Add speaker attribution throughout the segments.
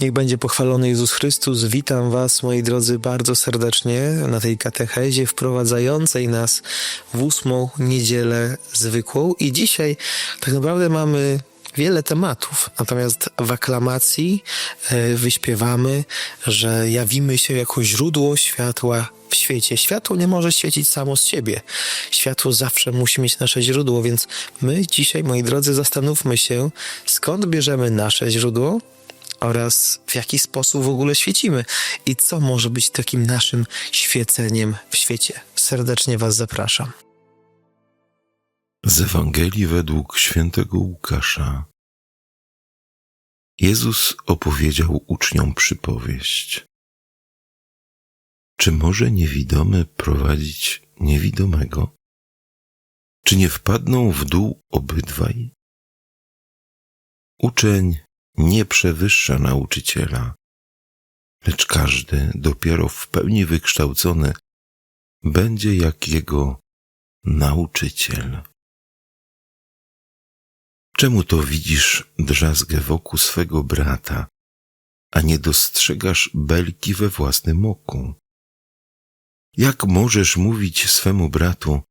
Speaker 1: Niech będzie pochwalony Jezus Chrystus. Witam Was, moi drodzy, bardzo serdecznie na tej katechezie wprowadzającej nas w ósmą niedzielę zwykłą. I dzisiaj tak naprawdę mamy wiele tematów, natomiast w aklamacji e, wyśpiewamy, że jawimy się jako źródło światła w świecie. Światło nie może świecić samo z siebie. Światło zawsze musi mieć nasze źródło, więc my dzisiaj, moi drodzy, zastanówmy się, skąd bierzemy nasze źródło oraz w jaki sposób w ogóle świecimy i co może być takim naszym świeceniem w świecie. Serdecznie Was zapraszam.
Speaker 2: Z Ewangelii według świętego Łukasza. Jezus opowiedział uczniom przypowieść. Czy może niewidomy prowadzić niewidomego? Czy nie wpadną w dół obydwaj? Uczeń nie przewyższa nauczyciela, lecz każdy dopiero w pełni wykształcony będzie jak jego nauczyciel. Czemu to widzisz drzazgę wokół swego brata, a nie dostrzegasz belki we własnym oku? Jak możesz mówić swemu bratu,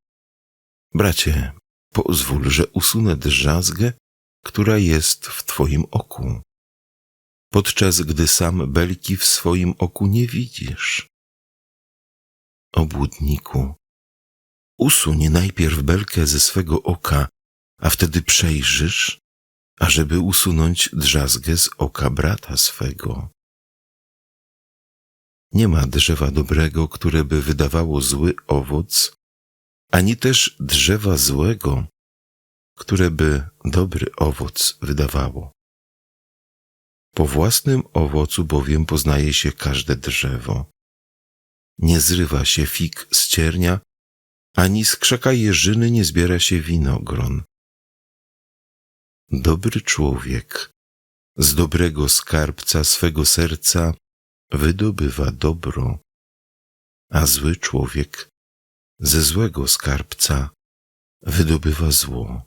Speaker 2: bracie, pozwól, że usunę drzazgę, która jest w twoim oku, podczas gdy sam belki w swoim oku nie widzisz? Obłudniku, usuń najpierw belkę ze swego oka, a wtedy przejrzysz, ażeby usunąć drzazgę z oka brata swego. Nie ma drzewa dobrego, które by wydawało zły owoc, ani też drzewa złego, które by dobry owoc wydawało. Po własnym owocu bowiem poznaje się każde drzewo. Nie zrywa się fig z ciernia, ani z krzaka jeżyny nie zbiera się winogron. Dobry człowiek z dobrego skarbca swego serca wydobywa dobro, a zły człowiek ze złego skarbca wydobywa zło.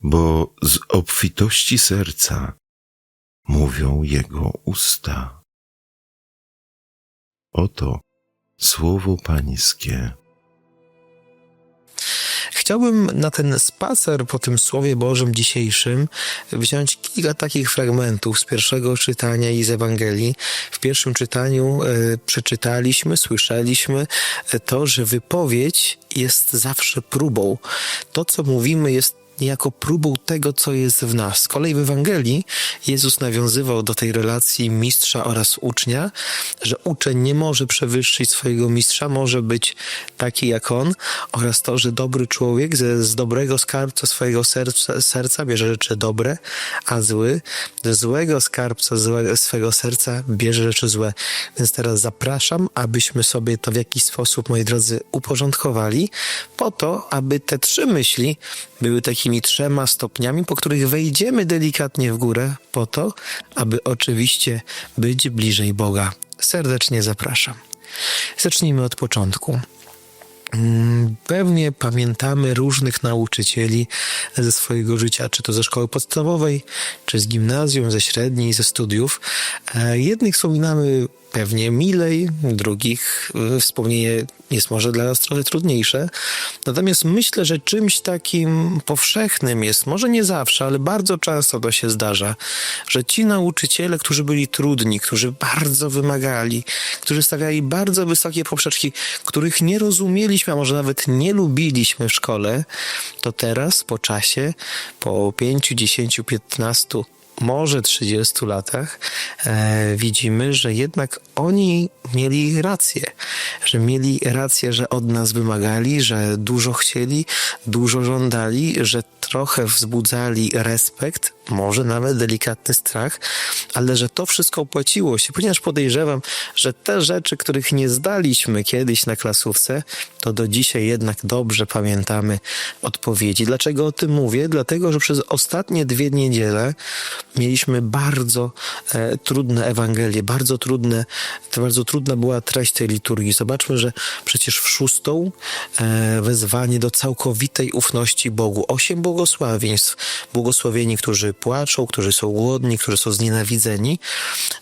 Speaker 2: Bo z obfitości serca mówią jego usta. Oto słowo Pańskie.
Speaker 1: Chciałbym na ten spacer po tym Słowie Bożym dzisiejszym wziąć kilka takich fragmentów z pierwszego czytania i z Ewangelii. W pierwszym czytaniu e, przeczytaliśmy, słyszeliśmy e, to, że wypowiedź jest zawsze próbą. To, co mówimy, jest niejako próbą tego, co jest w nas. Z kolei w Ewangelii Jezus nawiązywał do tej relacji mistrza oraz ucznia, że uczeń nie może przewyższyć swojego mistrza, może być taki jak on, oraz to, że dobry człowiek ze, z dobrego skarbca swojego serca, serca bierze rzeczy dobre, a zły ze złego skarbca złego, swojego serca bierze rzeczy złe. Więc teraz zapraszam, abyśmy sobie to w jakiś sposób, moi drodzy, uporządkowali, po to, aby te trzy myśli były takimi trzema stopniami, po których wejdziemy delikatnie w górę, po to, aby oczywiście być bliżej Boga. Serdecznie zapraszam. Zacznijmy od początku. Mm, Pewnie pamiętamy różnych nauczycieli ze swojego życia, czy to ze szkoły podstawowej, czy z gimnazjum, ze średniej, ze studiów. E, Jednych wspominamy pewnie milej, drugich y, wspomnienie jest może dla nas trochę trudniejsze. Natomiast myślę, że czymś takim powszechnym jest, może nie zawsze, ale bardzo często to się zdarza, że ci nauczyciele, którzy byli trudni, którzy bardzo wymagali, którzy stawiali bardzo wysokie poprzeczki, których nie rozumieliśmy, a może nawet nie lubiliśmy w szkole, to teraz po czasie, po 5, 10, 15 może 30 latach e, widzimy, że jednak oni mieli rację, że mieli rację, że od nas wymagali, że dużo chcieli, dużo żądali, że trochę wzbudzali respekt, może nawet delikatny strach, ale że to wszystko opłaciło się, ponieważ podejrzewam, że te rzeczy, których nie zdaliśmy kiedyś na klasówce, to do dzisiaj jednak dobrze pamiętamy odpowiedzi. Dlaczego o tym mówię? Dlatego, że przez ostatnie dwie niedziele mieliśmy bardzo e, trudne Ewangelie, bardzo trudne, to bardzo trudna była treść tej liturgii. Zobaczmy, że przecież w szóstą e, wezwanie do całkowitej ufności Bogu. Osiem błogosławieństw. Błogosławieni, którzy płaczą, którzy są głodni, którzy są znienawidzeni.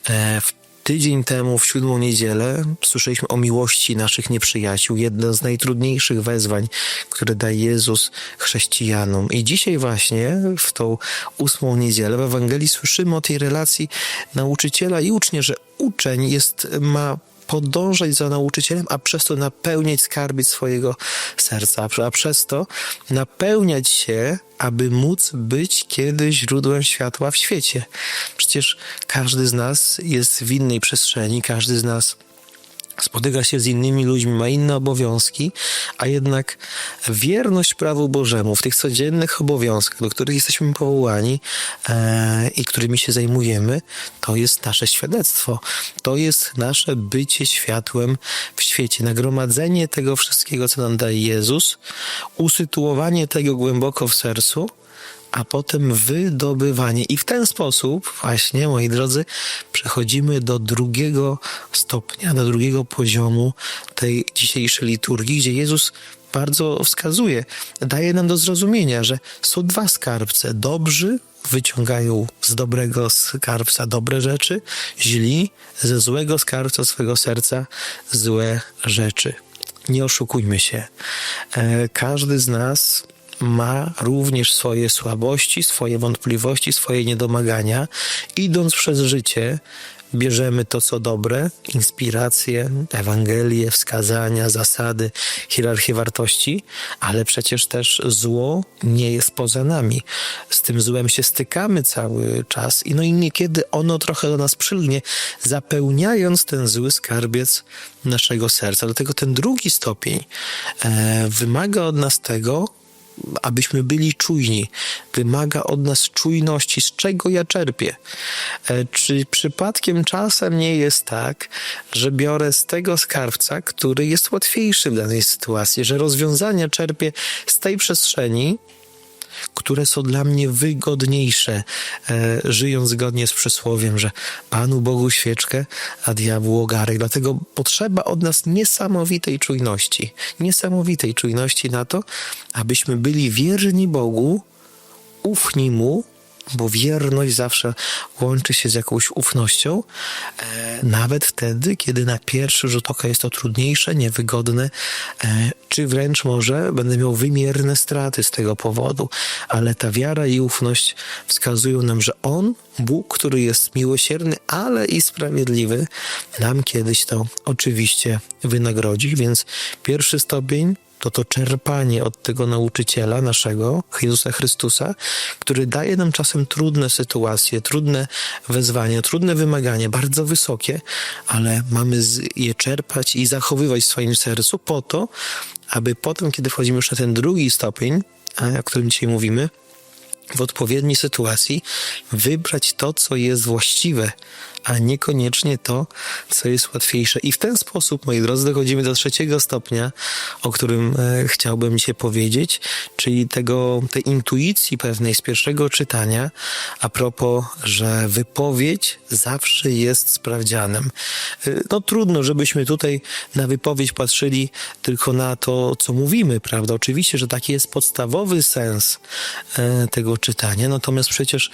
Speaker 1: E, w Tydzień temu, w siódmą niedzielę, słyszeliśmy o miłości naszych nieprzyjaciół. Jedno z najtrudniejszych wezwań, które daje Jezus chrześcijanom. I dzisiaj właśnie, w tą ósmą niedzielę, w Ewangelii słyszymy o tej relacji nauczyciela i ucznia, że uczeń jest, ma podążać za nauczycielem, a przez to napełniać skarbiec swojego serca, a przez to napełniać się, aby móc być kiedyś źródłem światła w świecie. Przecież każdy z nas jest w innej przestrzeni, każdy z nas spotyka się z innymi ludźmi, ma inne obowiązki, a jednak wierność prawu Bożemu w tych codziennych obowiązkach, do których jesteśmy powołani e, i którymi się zajmujemy, to jest nasze świadectwo. To jest nasze bycie światłem w świecie. Nagromadzenie tego wszystkiego, co nam daje Jezus, usytuowanie tego głęboko w sercu, a potem wydobywanie. I w ten sposób, właśnie, moi drodzy, przechodzimy do drugiego stopnia, do drugiego poziomu tej dzisiejszej liturgii, gdzie Jezus bardzo wskazuje, daje nam do zrozumienia, że są dwa skarbce. Dobrzy wyciągają z dobrego skarbca dobre rzeczy, źli ze złego skarbca swego serca złe rzeczy. Nie oszukujmy się. E, Każdy z nas ma również swoje słabości, swoje wątpliwości, swoje niedomagania. Idąc przez życie, bierzemy to, co dobre, inspiracje, Ewangelie, wskazania, zasady, hierarchię wartości, ale przecież też zło nie jest poza nami. Z tym złem się stykamy cały czas i no i niekiedy ono trochę do nas przylgnie, zapełniając ten zły skarbiec naszego serca. Dlatego ten drugi stopień e, wymaga od nas tego, abyśmy byli czujni. Wymaga od nas czujności, z czego ja czerpię. E, Czy przypadkiem czasem nie jest tak, że biorę z tego skarbca, który jest łatwiejszy w danej sytuacji, że rozwiązania czerpię z tej przestrzeni, które są dla mnie wygodniejsze, e, żyjąc zgodnie z przysłowiem, że Panu Bogu świeczkę, a diabłu ogarek. Dlatego potrzeba od nas niesamowitej czujności, niesamowitej czujności na to, abyśmy byli wierni Bogu, ufni Mu, bo wierność zawsze łączy się z jakąś ufnością, e, nawet wtedy, kiedy na pierwszy rzut oka jest to trudniejsze, niewygodne, e, czy wręcz może będę miał wymierne straty z tego powodu, ale ta wiara i ufność wskazują nam, że On, Bóg, który jest miłosierny, ale i sprawiedliwy, nam kiedyś to oczywiście wynagrodzi, więc pierwszy stopień to to czerpanie od tego nauczyciela naszego, Jezusa Chrystusa, który daje nam czasem trudne sytuacje, trudne wezwania, trudne wymagania, bardzo wysokie, ale mamy je czerpać i zachowywać w swoim sercu po to, aby potem, kiedy wchodzimy już na ten drugi stopień, o którym dzisiaj mówimy, w odpowiedniej sytuacji wybrać to, co jest właściwe, a niekoniecznie to, co jest łatwiejsze. I w ten sposób, moi drodzy, dochodzimy do trzeciego stopnia, o którym e, chciałbym dzisiaj powiedzieć, czyli tego, tej intuicji pewnej z pierwszego czytania, a propos, że wypowiedź zawsze jest sprawdzianem. E, No trudno, żebyśmy tutaj na wypowiedź patrzyli tylko na to, co mówimy, prawda? Oczywiście, że taki jest podstawowy sens e, tego czytania, natomiast przecież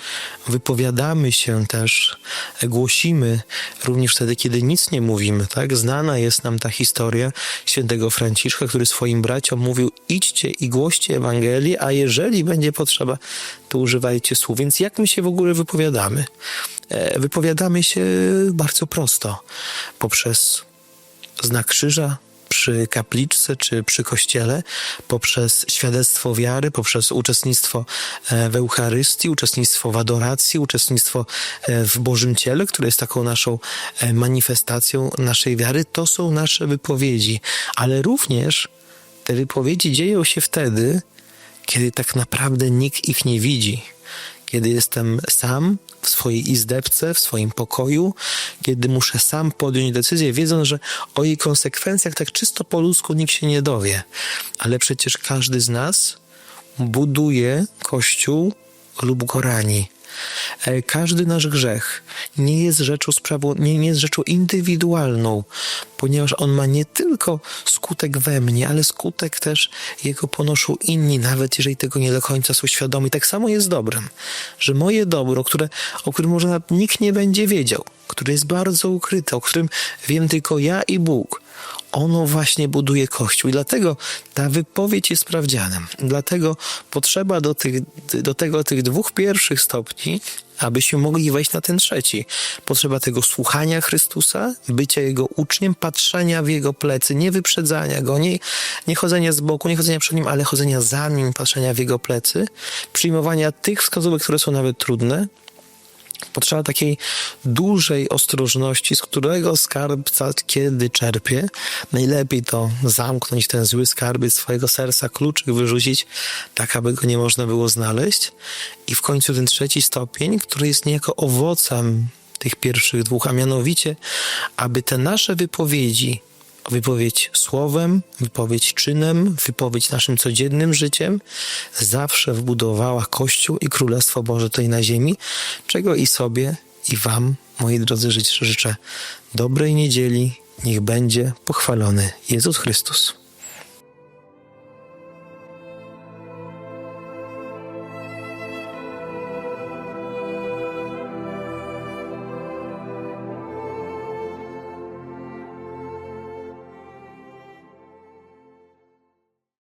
Speaker 1: wypowiadamy się też, głosimy również wtedy, kiedy nic nie mówimy, tak? Znana jest nam ta historia świętego Franciszka, który swoim braciom mówił, idźcie i głoście Ewangelię, a jeżeli będzie potrzeba, to używajcie słów. Więc jak my się w ogóle wypowiadamy? E, Wypowiadamy się bardzo prosto, poprzez znak krzyża przy kapliczce czy przy kościele, poprzez świadectwo wiary, poprzez uczestnictwo e, w Eucharystii, uczestnictwo w adoracji, uczestnictwo e, w Bożym Ciele, które jest taką naszą e, manifestacją naszej wiary. To są nasze wypowiedzi, ale również te wypowiedzi dzieją się wtedy, kiedy tak naprawdę nikt ich nie widzi. Kiedy jestem sam w swojej izdebce, w swoim pokoju, kiedy muszę sam podjąć decyzję, wiedząc, że o jej konsekwencjach tak czysto po ludzku nikt się nie dowie. Ale przecież każdy z nas buduje kościół lub go rani. E, Każdy nasz grzech nie jest rzeczą sprawą, nie, nie jest rzeczą indywidualną, ponieważ on ma nie tylko skutek we mnie, ale skutek też jego ponoszą inni, nawet jeżeli tego nie do końca są świadomi. Tak samo jest dobrem, że moje dobro, które, o którym może nikt nie będzie wiedział, które jest bardzo ukryte, o którym wiem tylko ja i Bóg, ono właśnie buduje Kościół. I dlatego ta wypowiedź jest sprawdzianem. Dlatego potrzeba do, tych, do tego tych dwóch pierwszych stopni, abyśmy mogli wejść na ten trzeci. Potrzeba tego słuchania Chrystusa, bycia Jego uczniem, patrzenia w Jego plecy, nie wyprzedzania Go, nie, nie chodzenia z boku, nie chodzenia przed Nim, ale chodzenia za Nim, patrzenia w Jego plecy, przyjmowania tych wskazówek, które są nawet trudne, Potrzeba takiej dużej ostrożności, z którego skarbca kiedy czerpie. Najlepiej to zamknąć ten zły skarby z swojego serca, kluczyk wyrzucić, tak aby go nie można było znaleźć. I w końcu ten trzeci stopień, który jest niejako owocem tych pierwszych dwóch, a mianowicie, aby te nasze wypowiedzi, wypowiedź słowem, wypowiedź czynem, wypowiedź naszym codziennym życiem zawsze wbudowała Kościół i Królestwo Boże tutaj na ziemi, czego i sobie, i Wam, moi drodzy, życzę. Dobrej niedzieli, niech będzie pochwalony Jezus Chrystus.